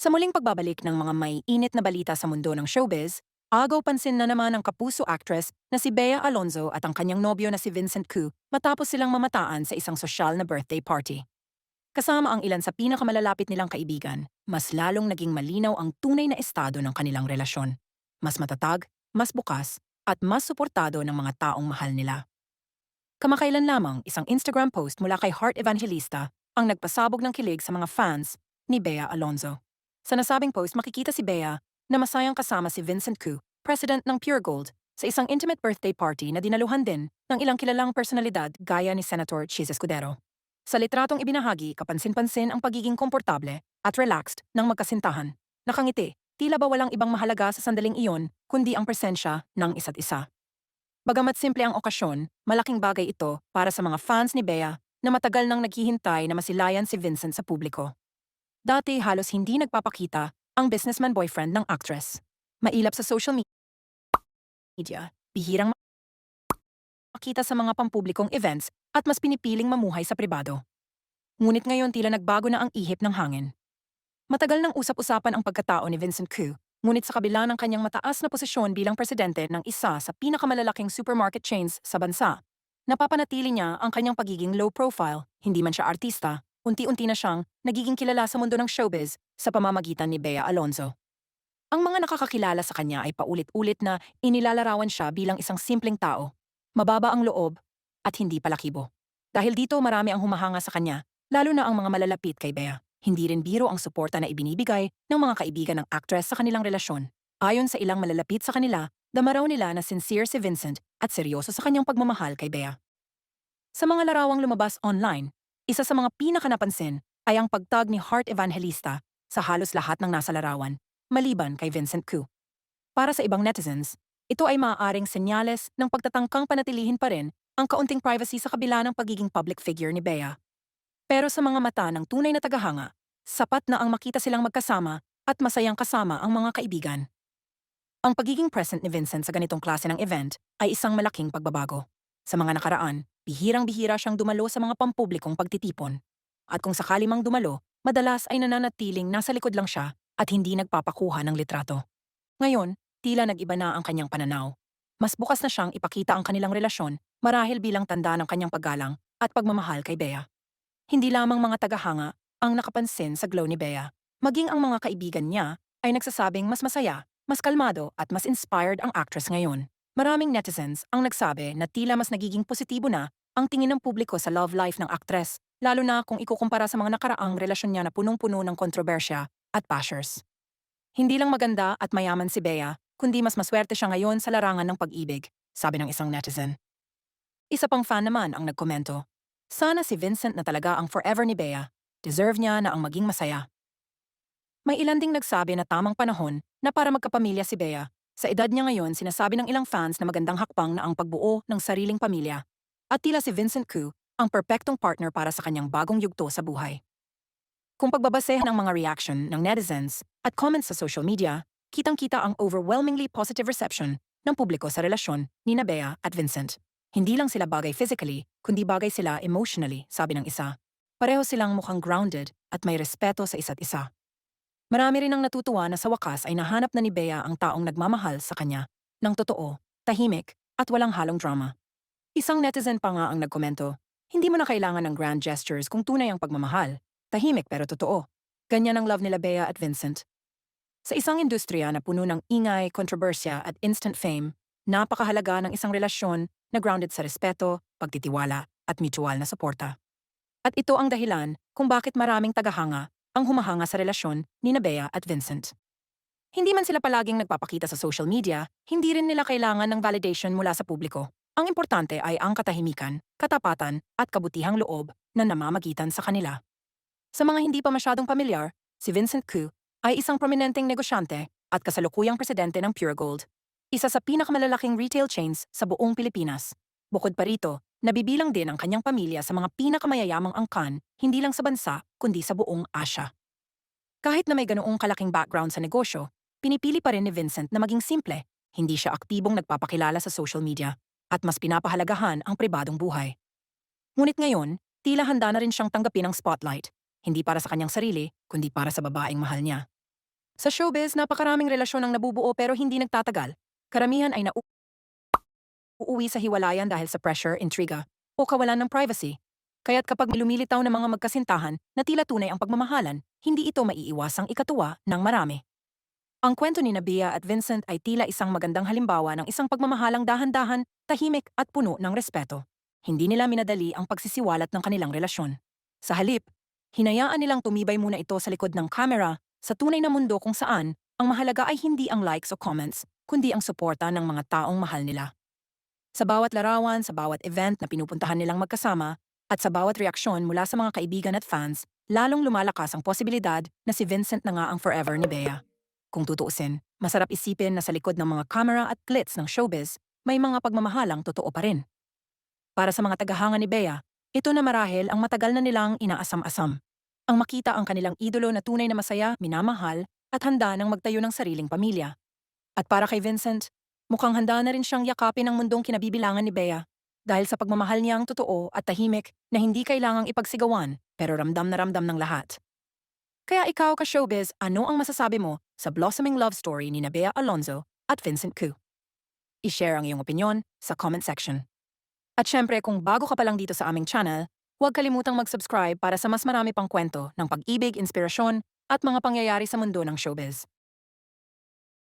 Sa muling pagbabalik ng mga may init na balita sa mundo ng showbiz, agaw pansin na naman ang kapuso actress na si Bea Alonzo at ang kanyang nobyo na si Vincent Ku matapos silang mamataan sa isang sosyal na birthday party. Kasama ang ilan sa pinakamalalapit nilang kaibigan, mas lalong naging malinaw ang tunay na estado ng kanilang relasyon. Mas matatag, mas bukas, at mas suportado ng mga taong mahal nila. Kamakailan lamang isang Instagram post mula kay Heart Evangelista ang nagpasabog ng kilig sa mga fans ni Bea Alonzo. Sa nasabing post makikita si Bea na masayang kasama si Vincent Ku, president ng Pure Gold, sa isang intimate birthday party na dinaluhan din ng ilang kilalang personalidad gaya ni Senator Chis Escudero. Sa litratong ibinahagi, kapansin-pansin ang pagiging komportable at relaxed ng magkasintahan. Nakangiti, tila ba walang ibang mahalaga sa sandaling iyon kundi ang presensya ng isa't isa. Bagamat simple ang okasyon, malaking bagay ito para sa mga fans ni Bea na matagal nang naghihintay na masilayan si Vincent sa publiko. Dati halos hindi nagpapakita ang businessman boyfriend ng actress. Mailap sa social me- media, bihirang makita sa mga pampublikong events at mas pinipiling mamuhay sa pribado. Ngunit ngayon tila nagbago na ang ihip ng hangin. Matagal nang usap-usapan ang pagkatao ni Vincent Ku, ngunit sa kabila ng kanyang mataas na posisyon bilang presidente ng isa sa pinakamalalaking supermarket chains sa bansa, napapanatili niya ang kanyang pagiging low profile, hindi man siya artista, unti-unti na siyang nagiging kilala sa mundo ng showbiz sa pamamagitan ni Bea Alonzo. Ang mga nakakakilala sa kanya ay paulit-ulit na inilalarawan siya bilang isang simpleng tao, mababa ang loob, at hindi palakibo. Dahil dito marami ang humahanga sa kanya, lalo na ang mga malalapit kay Bea. Hindi rin biro ang suporta na ibinibigay ng mga kaibigan ng actress sa kanilang relasyon. Ayon sa ilang malalapit sa kanila, damaraw nila na sincere si Vincent at seryoso sa kanyang pagmamahal kay Bea. Sa mga larawang lumabas online, isa sa mga pinakanapansin ay ang pagtag ni Heart Evangelista sa halos lahat ng nasa larawan, maliban kay Vincent Ku. Para sa ibang netizens, ito ay maaaring senyales ng pagtatangkang panatilihin pa rin ang kaunting privacy sa kabila ng pagiging public figure ni Bea. Pero sa mga mata ng tunay na tagahanga, sapat na ang makita silang magkasama at masayang kasama ang mga kaibigan. Ang pagiging present ni Vincent sa ganitong klase ng event ay isang malaking pagbabago. Sa mga nakaraan, bihirang-bihira siyang dumalo sa mga pampublikong pagtitipon. At kung sakali mang dumalo, madalas ay nananatiling nasa likod lang siya at hindi nagpapakuha ng litrato. Ngayon, tila nag-iba na ang kanyang pananaw. Mas bukas na siyang ipakita ang kanilang relasyon marahil bilang tanda ng kanyang paggalang at pagmamahal kay Bea. Hindi lamang mga tagahanga ang nakapansin sa glow ni Bea. Maging ang mga kaibigan niya ay nagsasabing mas masaya, mas kalmado at mas inspired ang actress ngayon. Maraming netizens ang nagsabi na tila mas nagiging positibo na ang tingin ng publiko sa love life ng aktres, lalo na kung ikukumpara sa mga nakaraang relasyon niya na punong-puno ng kontrobersya at bashers. Hindi lang maganda at mayaman si Bea, kundi mas maswerte siya ngayon sa larangan ng pag-ibig, sabi ng isang netizen. Isa pang fan naman ang nagkomento. Sana si Vincent na talaga ang forever ni Bea. Deserve niya na ang maging masaya. May ilan ding nagsabi na tamang panahon na para magkapamilya si Bea sa edad niya ngayon, sinasabi ng ilang fans na magandang hakbang na ang pagbuo ng sariling pamilya. At tila si Vincent Ku ang perpektong partner para sa kanyang bagong yugto sa buhay. Kung pagbabasehan ng mga reaction ng netizens at comments sa social media, kitang-kita ang overwhelmingly positive reception ng publiko sa relasyon ni Bea at Vincent. Hindi lang sila bagay physically, kundi bagay sila emotionally, sabi ng isa. Pareho silang mukhang grounded at may respeto sa isa't isa. Marami rin ang natutuwa na sa wakas ay nahanap na ni Bea ang taong nagmamahal sa kanya, ng totoo, tahimik, at walang halong drama. Isang netizen pa nga ang nagkomento, hindi mo na kailangan ng grand gestures kung tunay ang pagmamahal. Tahimik pero totoo. Ganyan ang love nila Bea at Vincent. Sa isang industriya na puno ng ingay, kontrobersya at instant fame, napakahalaga ng isang relasyon na grounded sa respeto, pagtitiwala, at mutual na suporta. At ito ang dahilan kung bakit maraming tagahanga ang humahanga sa relasyon ni Bea at Vincent. Hindi man sila palaging nagpapakita sa social media, hindi rin nila kailangan ng validation mula sa publiko. Ang importante ay ang katahimikan, katapatan, at kabutihang loob na namamagitan sa kanila. Sa mga hindi pa masyadong pamilyar, si Vincent Ku ay isang prominenteng negosyante at kasalukuyang presidente ng Pure Gold, isa sa pinakamalalaking retail chains sa buong Pilipinas. Bukod pa rito, Nabibilang din ang kanyang pamilya sa mga pinakamayayamang angkan, hindi lang sa bansa, kundi sa buong Asya. Kahit na may ganoong kalaking background sa negosyo, pinipili pa rin ni Vincent na maging simple. Hindi siya aktibong nagpapakilala sa social media at mas pinapahalagahan ang pribadong buhay. Ngunit ngayon, tila handa na rin siyang tanggapin ang spotlight, hindi para sa kanyang sarili, kundi para sa babaeng mahal niya. Sa showbiz, napakaraming relasyon ang nabubuo pero hindi nagtatagal. Karamihan ay nau uuwi sa hiwalayan dahil sa pressure, intriga, o kawalan ng privacy. Kaya't kapag lumilitaw na mga magkasintahan na tila tunay ang pagmamahalan, hindi ito maiiwasang ikatuwa ng marami. Ang kwento ni Nabia at Vincent ay tila isang magandang halimbawa ng isang pagmamahalang dahan-dahan, tahimik at puno ng respeto. Hindi nila minadali ang pagsisiwalat ng kanilang relasyon. Sa halip, hinayaan nilang tumibay muna ito sa likod ng kamera sa tunay na mundo kung saan ang mahalaga ay hindi ang likes o comments, kundi ang suporta ng mga taong mahal nila. Sa bawat larawan, sa bawat event na pinupuntahan nilang magkasama, at sa bawat reaksyon mula sa mga kaibigan at fans, lalong lumalakas ang posibilidad na si Vincent na nga ang forever ni Bea. Kung tutuusin, masarap isipin na sa likod ng mga camera at glitz ng showbiz, may mga pagmamahalang totoo pa rin. Para sa mga tagahanga ni Bea, ito na marahil ang matagal na nilang inaasam-asam. Ang makita ang kanilang idolo na tunay na masaya, minamahal, at handa ng magtayo ng sariling pamilya. At para kay Vincent, mukhang handa na rin siyang yakapin ang mundong kinabibilangan ni Bea dahil sa pagmamahal niyang totoo at tahimik na hindi kailangang ipagsigawan pero ramdam na ramdam ng lahat. Kaya ikaw ka showbiz, ano ang masasabi mo sa blossoming love story ni Bea Alonzo at Vincent Ku? I-share ang iyong opinion sa comment section. At syempre kung bago ka pa lang dito sa aming channel, huwag kalimutang mag-subscribe para sa mas marami pang kwento ng pag-ibig, inspirasyon at mga pangyayari sa mundo ng showbiz.